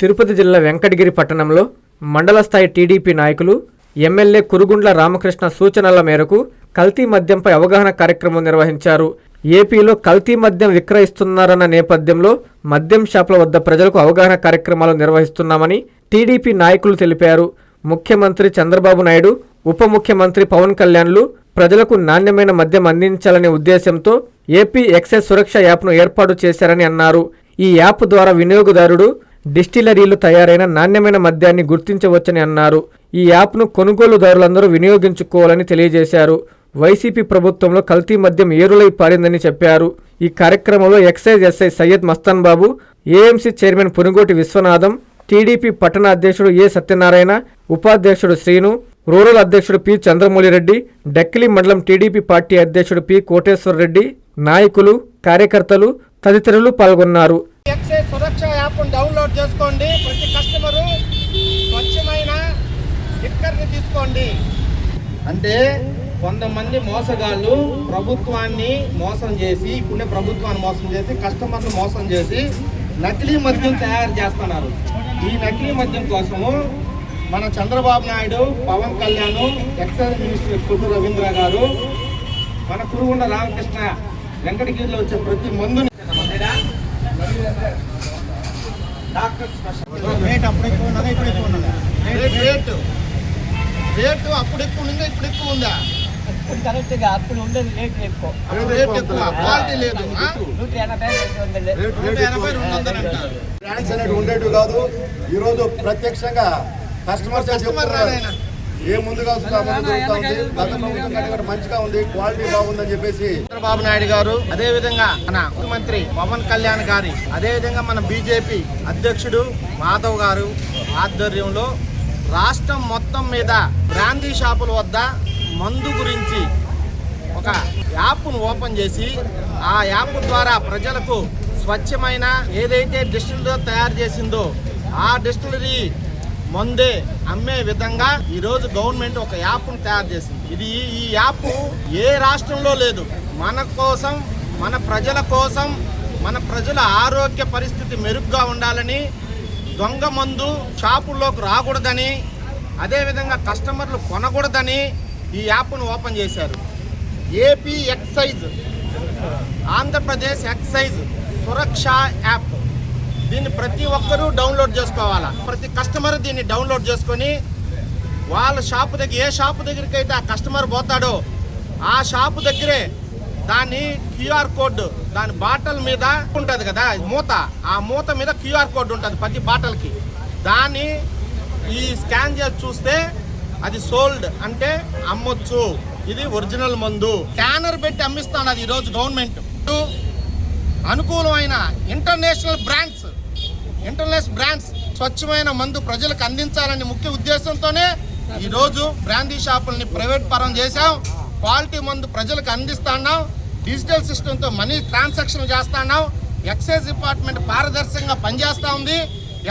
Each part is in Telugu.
తిరుపతి జిల్లా వెంకటగిరి పట్టణంలో మండల స్థాయి టీడీపీ నాయకులు ఎమ్మెల్యే కురుగుండ్ల రామకృష్ణ సూచనల మేరకు కల్తీ మద్యంపై అవగాహన కార్యక్రమం నిర్వహించారు. ఏపీలో కల్తీ మద్యం విక్రయిస్తున్నారన్న నేపథ్యంలో మద్యం షాపుల వద్ద ప్రజలకు అవగాహన కార్యక్రమాలు నిర్వహిస్తున్నామని టీడీపీ నాయకులు తెలిపారు. ముఖ్యమంత్రి చంద్రబాబు నాయుడు ఉప ముఖ్యమంత్రి పవన్ కళ్యాణ్లు ప్రజలకు నాణ్యమైన మద్యం అందించాలనే ఉద్దేశంతో ఏపీ ఎక్సైజ్ సురక్ష యాప్ను ఏర్పాటు చేశారని అన్నారు. ఈ యాప్ ద్వారా వినియోగదారుడు డిస్టిలరీలు తయారైన నాణ్యమైన మద్యాన్ని గుర్తించవచ్చని అన్నారు. ఈ యాప్ను కొనుగోలుదారులందరూ వినియోగించుకోవాలని తెలియజేశారు. వైసీపీ ప్రభుత్వంలో కల్తీ మద్యం ఏరులై పారిందని చెప్పారు. ఈ కార్యక్రమంలో excise SI Syed Mastan Babu AMC chairman Punugoti Viswanatham TDP పట్టణ అధ్యక్షుడు ఏ సత్యనారాయణ ఉపాధ్యక్షుడు శ్రీను రూరల్ అధ్యక్షుడు పి చంద్రమౌళిరెడ్డి డక్కిలి మండలం టీడీపీ పార్టీ అధ్యక్షుడు పి కోటేశ్వరరెడ్డి నాయకులు కార్యకర్తలు తదితరులు పాల్గొన్నారు. ఎక్సైజ్ చేసుకోండి. ప్రతి కస్టమరు స్వచ్ఛమైన లిక్కర్ని తీసుకోండి. అంటే కొంతమంది మోసగాళ్ళు ప్రభుత్వాన్ని మోసం చేసి ఇప్పుడే ప్రభుత్వాన్ని మోసం చేసి కస్టమర్ను మోసం చేసి నకిలీ మద్యం తయారు చేస్తున్నారు. ఈ నకిలీ మద్యం కోసము మన చంద్రబాబు నాయుడు పవన్ కళ్యాణ్ ఎక్సైజ్ మినిస్టర్ కుర్రు రవీంద్ర గారు మన కురుగుండ రామకృష్ణ వెంకటగిరిలో వచ్చే ప్రతి మందుని రేట్ అప్పుడు ఎక్కువ ఉన్నదా? ఇప్పుడు ఎక్కువ ఉన్నదా? రేట్ రేటు అప్పుడు ఎక్కువ ఉందా? ఇప్పుడు ఎక్కువ ఉందా? ఇప్పుడు కరెక్ట్గా అప్పుడు ఉండేది రేట్ ఎక్కువ. రేట్ ఎక్కువ క్వాలిటీ లేదు? నూట ఎనభై రెండు వందలు. నూట ఎనభై రెండు వందలు అంటారు ఉండేటివి కాదు. ఈ రోజు ప్రత్యక్షంగా కస్టమర్స్ కస్టమర్ రానాయన ఏ ముందుగా మంచిగా ఉంది క్వాలిటీ బాగుందని చెప్పేసి చంద్రబాబు నాయుడు గారు అదే విధంగా మన ముఖ్యమంత్రి పవన్ కళ్యాణ్ గారి అదే విధంగా మన బీజేపీ అధ్యక్షుడు మాధవ్ గారు ఆధ్వర్యంలో రాష్ట్రం మొత్తం మీద బ్రాందీ షాపుల వద్ద మందు గురించి ఒక యాప్ను ఓపెన్ చేసి ఆ యాప్ ద్వారా ప్రజలకు స్వచ్ఛమైన ఏదైతే డిస్టిలరీ తయారు చేసిందో ఆ డిస్టిలరీ ముందే అమ్మే విధంగా ఈరోజు గవర్నమెంట్ ఒక యాప్ను తయారు చేసింది. ఇది ఈ యాప్ ఏ రాష్ట్రంలో లేదు. మన కోసం మన ప్రజల కోసం మన ప్రజల ఆరోగ్య పరిస్థితి మెరుగ్గా ఉండాలని దొంగ మందు షాపుల్లోకి రాకూడదని అదేవిధంగా కస్టమర్లు కొనకూడదని ఈ యాప్ను ఓపెన్ చేశారు. AP excise Andhra Pradesh excise Suraksha app. దీన్ని ప్రతి ఒక్కరూ డౌన్లోడ్ చేసుకోవాలా? ప్రతి కస్టమర్ దీన్ని డౌన్లోడ్ చేసుకొని వాళ్ళ షాపు దగ్గర ఏ షాపు దగ్గరికి అయితే ఆ కస్టమర్ పోతాడో ఆ షాపు దగ్గరే దాన్ని క్యూఆర్ కోడ్ దాని బాటల్ మీద ఉంటుంది కదా మూత. ఆ మూత మీద క్యూఆర్ కోడ్ ఉంటుంది ప్రతి బాటల్కి. దాన్ని ఈ స్కాన్ చేసి చూస్తే అది సోల్డ్ అంటే అమ్మొచ్చు. ఇది ఒరిజినల్ మందు. స్కానర్ పెట్టి అమ్మిస్తాను అది ఈరోజు గవర్నమెంట్. అనుకూలమైన ఇంటర్నేషనల్ బ్రాండ్స్. ఇంటర్నెస్ బ్రాండ్స్ స్వచ్ఛమైన మందు ప్రజలకు అందించాలని ముఖ్య ఉద్దేశంతోనే ఈరోజు బ్రాందీ షాపుల్ని ప్రైవేట్ పరం చేశాం. క్వాలిటీ మందు ప్రజలకు అందిస్తున్నాం. డిజిటల్ సిస్టంతో మనీ ట్రాన్సాక్షన్ చేస్తున్నాం. ఎక్సైజ్ డిపార్ట్మెంట్ పారదర్శకంగా పనిచేస్తూ ఉంది.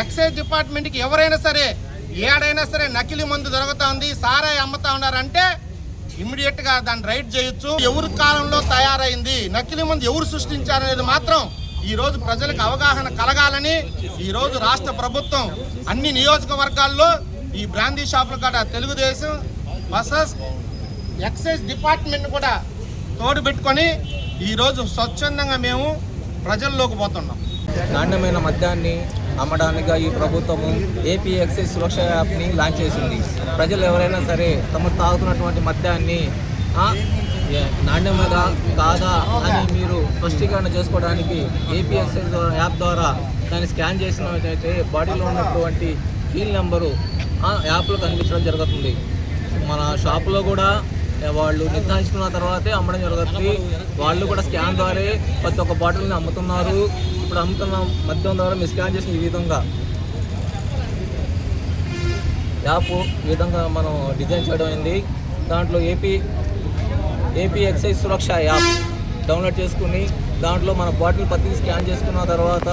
ఎక్సైజ్ డిపార్ట్మెంట్కి ఎవరైనా సరే ఏడైనా సరే నకిలీ మందు దొరుకుతా ఉంది సారాయి అమ్ముతా ఉన్నారంటే ఇమ్మీడియట్గా దాన్ని రైట్ చేయొచ్చు. ఎవరి కాలంలో తయారైంది నకిలీ మందు ఎవరు సృష్టించారనేది మాత్రం ఈరోజు ప్రజలకు అవగాహన కలగాలని ఈరోజు రాష్ట్ర ప్రభుత్వం అన్ని నియోజకవర్గాల్లో ఈ బ్రాందీ షాపుల కాడ తెలుగుదేశం బసస్ ఎక్సైజ్ డిపార్ట్మెంట్ కూడా తోడు పెట్టుకొని ఈరోజు స్వచ్ఛందంగా మేము ప్రజల్లోకి పోతున్నాం. నాణ్యమైన మద్యాన్ని అమ్మడానిగా ఈ ప్రభుత్వము ఏపీ ఎక్సైజ్ సురక్ష యాప్ని లాంచ్ చేసింది. ప్రజలు ఎవరైనా సరే తమ తాగుతున్నటువంటి మద్యాన్ని నాణ్యమేదా కాదా అని మీరు స్పష్టీకరణ చేసుకోవడానికి ఏపీ ఎక్సైజ్ యాప్ ద్వారా దాన్ని స్కాన్ చేసినట్టయితే బాడీలో ఉన్నటువంటి కీల్ నెంబరు ఆ, యాప్లో కనిపించడం జరుగుతుంది. మన షాపులో కూడా వాళ్ళు నిర్ధారించుకున్న తర్వాతే అమ్మడం జరుగుతుంది. వాళ్ళు కూడా స్కాన్ ద్వారా ప్రతి ఒక్క బాటిల్ని అమ్ముతున్నారు. ఇప్పుడు అమ్ముతున్న మద్యం ద్వారా మీరు స్కాన్ చేసిన ఈ విధంగా. యాప్ ఈ విధంగా మనం డిజైన్ చేయడం అయింది. దాంట్లో AP AP excise Suraksha app download చేసుకుని దాంట్లో మన బాటిల్ ప్రతి స్కాన్ చేసుకున్న తర్వాత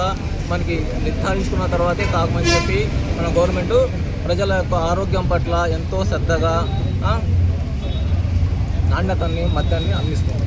మనకి నిర్ధారించుకున్న తర్వాతే కాకమని చెప్పి మన గవర్నమెంట్ ప్రజల యొక్క ఆరోగ్యం పట్ల ఎంతో శ్రద్ధగా నాణ్యతని మద్యాన్ని అందిస్తుంది.